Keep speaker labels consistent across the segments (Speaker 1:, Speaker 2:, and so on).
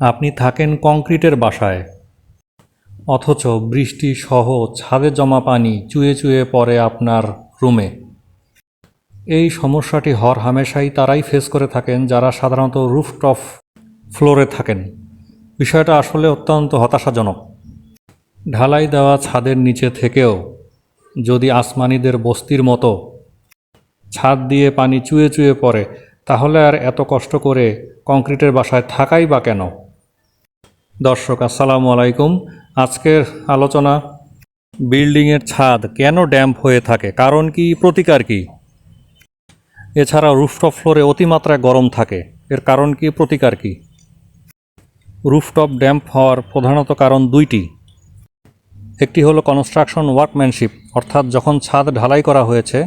Speaker 1: আপনি থাকেন কংক্রিটের বাসায়। অথচ বৃষ্টি সহ ছাদে জমা পানি চুয়ে চুয়ে পড়ে আপনার রুমে। এই সমস্যাটি হর হামেশাই তারাই ফেস করে থাকেন, যারা সাধারণত রুফটপ ফ্লোরে থাকেন। বিষয়টা আসলে অত্যন্ত হতাশাজনক। ঢালাই দেওয়া ছাদের নিচে থেকেও যদি আসমানিদের বস্তির মতো ছাদ দিয়ে পানি চুয়ে চুয়ে পড়ে, তাহলে আর এত কষ্ট করে কংক্রিটের বাসায় থাকাই বা কেন? দর্শক, আসসালামু আলাইকুম। আজকের আলোচনা বিল্ডিংয়ের ছাদ কেন ড্যাম্প হয়ে থাকে? কারণ কি, প্রতিকার কি? এছাড়া রুফটপ ফ্লোরে অতিমাত্রায় গরম থাকে। এর কারণ কি, প্রতিকার কি? রুফটপ ড্যাম্প হওয়ার প্রধানত কারণ দুইটি। একটি হলো কনস্ট্রাকশন ওয়ার্কম্যানশিপ, অর্থাৎ যখন ছাদ ঢালাই করা হয়েছে,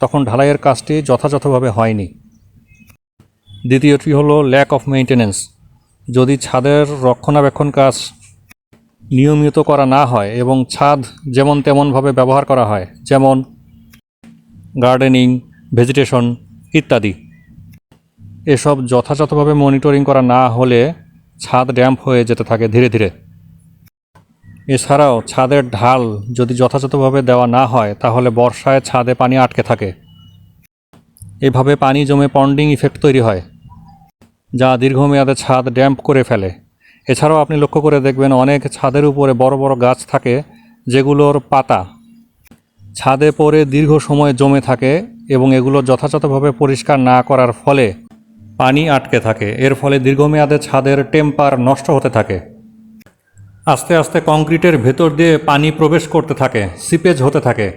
Speaker 1: তখন ঢালাইয়ের কাজটি যথাযথভাবে হয়নি। দ্বিতীয়টি হলো ল্যাক অফ মেইনটেনেন্স। যদি ছাদের রক্ষণাবেক্ষণ কাজ নিয়মিত করা না হয় এবং ছাদ যেমন তেমনভাবে ব্যবহার করা হয়, যেমন গার্ডেনিং, ভেজিটেশন ইত্যাদি, এসব যথাযথভাবে মনিটরিং করা না হলে ছাদ ড্যাম্প হয়ে যেতে থাকে ধীরে ধীরে। এছাড়াও ছাদের ঢাল যদি যথাযথভাবে দেওয়া না হয়, তাহলে বর্ষায় ছাদে পানি আটকে থাকে। এভাবে পানি জমে পন্ডিং ইফেক্ট তৈরি হয়। যা দীর্ঘমেয়াদে ছাদ ড্যাম্প করে ফেলে। এছাড়াও আপনি লক্ষ্য করে দেখবেন অনেক ছাদের উপরে বড় বড় গাছ থাকে, যেগুলোর পাতা। ছাদে পড়ে দীর্ঘ সময় জমে থাকে এবং এগুলো যথাযথভাবে পরিষ্কার না করার ফলে পানি আটকে থাকে। এর ফলে দীর্ঘমেয়াদে ছাদের টেম্পার নষ্ট হতে থাকে। আস্তে আস্তে কংক্রিটের ভেতর দিয়ে পানি প্রবেশ করতে থাকে, সিপেজ হতে থাকে।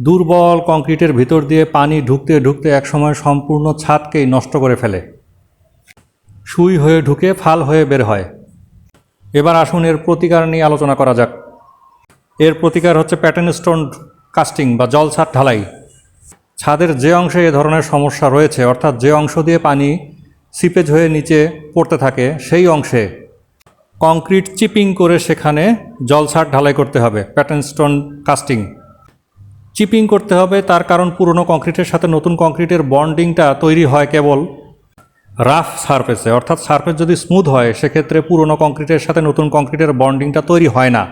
Speaker 1: দুর্বল কংক্রিটের ভিতর দিয়ে পানি ঢুকতে ঢুকতে একসময় সম্পূর্ণ ছাদকেই নষ্ট করে ফেলে। সুই হয়ে ঢুকে ফাল হয়ে বের হয়। এবার আসুন এর প্রতিকার নিয়ে আলোচনা করা যাক। এর প্রতিকার হচ্ছে প্যাটার্ন স্টোন কাস্টিং বা জল ছাদ ঢালাই। ছাদের যে অংশে এ ধরনের সমস্যা রয়েছে, অর্থাৎ যে অংশ দিয়ে পানি সিপেজ হয়ে নিচে পড়তে থাকে, সেই অংশে কংক্রিট চিপিং করে সেখানে জল ছাদ ঢালাই করতে হবে প্যাটার্ন স্টোন কাস্টিং চিপিং করতে হবে তার কারণ পুরনো কংক্রিটের সাথে নতুন কংক্রিটের বন্ডিংটা তৈরি হয় কেবল রাফ সারফেসে, অর্থাৎ সারফেস যদি স্মুথ হয়, সেক্ষেত্রে পুরনো কংক্রিটের সাথে নতুন কংক্রিটের বন্ডিংটা তৈরি হয় না।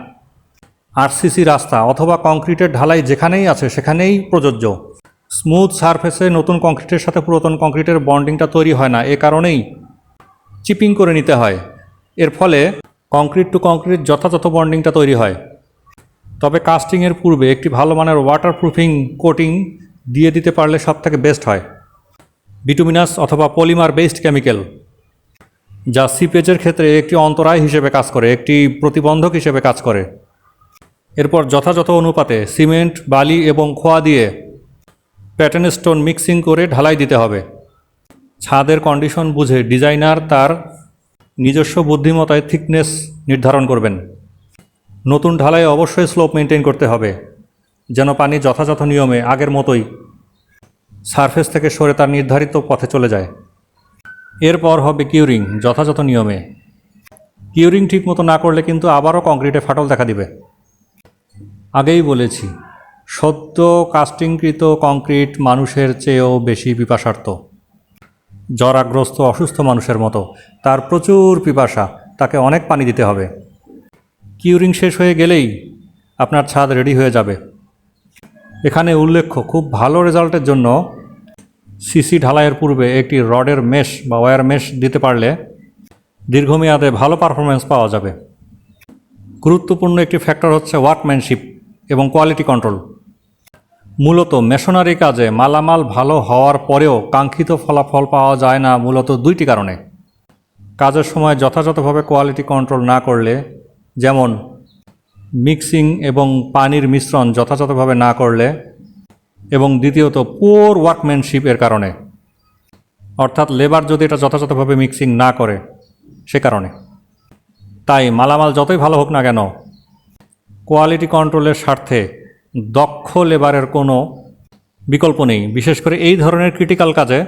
Speaker 1: আরসিসি রাস্তা অথবা কংক্রিটের ঢালাই যেখানেই আছে, সেখানেই প্রযোজ্য। স্মুথ সারফেসে নতুন কংক্রিটের সাথে পুরাতন কংক্রিটের বন্ডিংটা তৈরি হয় না, এ কারণেই চিপিং করে নিতে হয়। এর ফলে কংক্রিট টু কংক্রিট যথাযথ বন্ডিংটা তৈরি হয়। তবে কাস্টিংয়ের পূর্বে একটি ভালো মানের ওয়াটারপ্রুফিং কোটিং দিয়ে দিতে পারলে সব থেকে বেস্ট হয়। বিটুমিনাস অথবা পলিমার বেসড কেমিক্যাল যা সিপেজের ক্ষেত্রে একটি অন্তরায় হিসেবে কাজ করে, একটি প্রতিবন্ধক হিসেবে কাজ করে। এরপর যথাযথ অনুপাতে সিমেন্ট, বালি এবং খোয়া দিয়ে প্যাটার্ন স্টোন মিক্সিং করে ঢালাই দিতে হবে। ছাদের কন্ডিশন বুঝে ডিজাইনার তার নিজস্ব বুদ্ধিমতায় থিকনেস নির্ধারণ করবেন। নতুন ঢালাই অবশ্যই স্লোপ মেনটেন করতে হবে, যেন পানি যথাযথ নিয়মে আগের মতোই সারফেস থেকে সরে তার নির্ধারিত পথে চলে যায়। এরপর হবে কিউরিং, যথাযথ নিয়মে। কিউরিং ঠিকমতো না করলে কিন্তু আবারও কংক্রিটে ফাটল দেখা দিবে। আগেই বলেছি সদ্য কাস্টিংকৃত কংক্রিট মানুষের চেয়েও বেশি পিপাসার্থ। জরাগ্রস্ত অসুস্থ মানুষের মতো, তার প্রচুর পিপাসা, তাকে অনেক পানি দিতে হবে। কিউরিং শেষ হয়ে গেলেই আপনার ছাদ রেডি হয়ে যাবে। এখানে উল্লেখ্য, খুব ভালো রেজাল্টের জন্য সিসি ঢালাইয়ের পূর্বে একটি রডের মেশ বা ওয়্যার মেশ দিতে পারলে দীর্ঘমেয়াদে ভালো পারফরমেন্স পাওয়া যাবে। গুরুত্বপূর্ণ একটি ফ্যাক্টর হচ্ছে ওয়ার্কম্যানশিপ এবং কোয়ালিটি কন্ট্রোল। মূলত মেশনারি কাজে মালামাল ভালো হওয়ার পরেও কাঙ্ক্ষিত ফলাফল পাওয়া যায় না মূলত দুইটি কারণে। কাজের সময় যথাযথভাবে কোয়ালিটি কন্ট্রোল না করলে, যেমন মিক্সিং এবং পানির মিশ্রণ যথাযথভাবে না করলে এবং দ্বিতীয়ত পুওর ওয়ার্কম্যানশিপ এর কারণে, অর্থাৎ লেবার যদি এটা যথাযথভাবে মিক্সিং না করে সে কারণে। তাই মালামাল যতই ভালো হোক না কেন কোয়ালিটি কন্ট্রোলের স্বার্থে দক্ষ লেবারের কোনো বিকল্প নেই। বিশেষ করে এই ধরনের ক্রিটিক্যাল কাজে,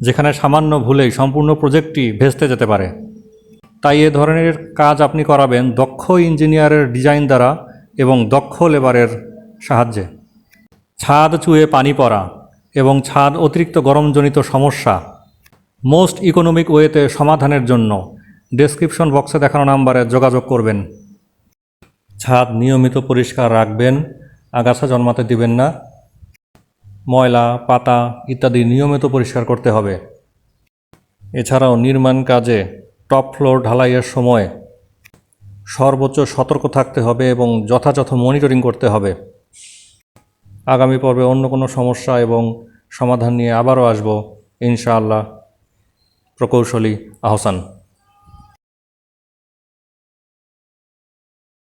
Speaker 1: যেখানে সামান্য ভুলেই সম্পূর্ণ প্রজেক্টটি ভেস্তে যেতে পারে। তাই এ ধরনের কাজ আপনি করাবেন দক্ষ ইঞ্জিনিয়ারের ডিজাইন দ্বারা এবং দক্ষ লেবারের সাহায্যে। ছাদ চুয়ে পানি পড়া এবং ছাদ অতিরিক্ত গরমজনিত সমস্যা। মোস্ট ইকোনমিক ওয়েতে সমাধানের জন্য ডেসক্রিপশন বক্সে দেখানো নাম্বারে যোগাযোগ করবেন। ছাদ নিয়মিত পরিষ্কার রাখবেন, আগাছা জন্মাতে দিবেন না। ময়লা, পাতা ইত্যাদি নিয়মিত পরিষ্কার করতে হবে। এছাড়াও নির্মাণ কাজে টপ ফ্লোর ঢালাইয়ের সময় সর্বোচ্চ সতর্ক থাকতে হবে এবং যথাযথ মনিটরিং করতে হবে। আগামী পর্বে অন্য কোনো সমস্যা এবং সমাধান নিয়ে আবারও আসব, ইনশাআল্লাহ। প্রকৌশলী আহসান।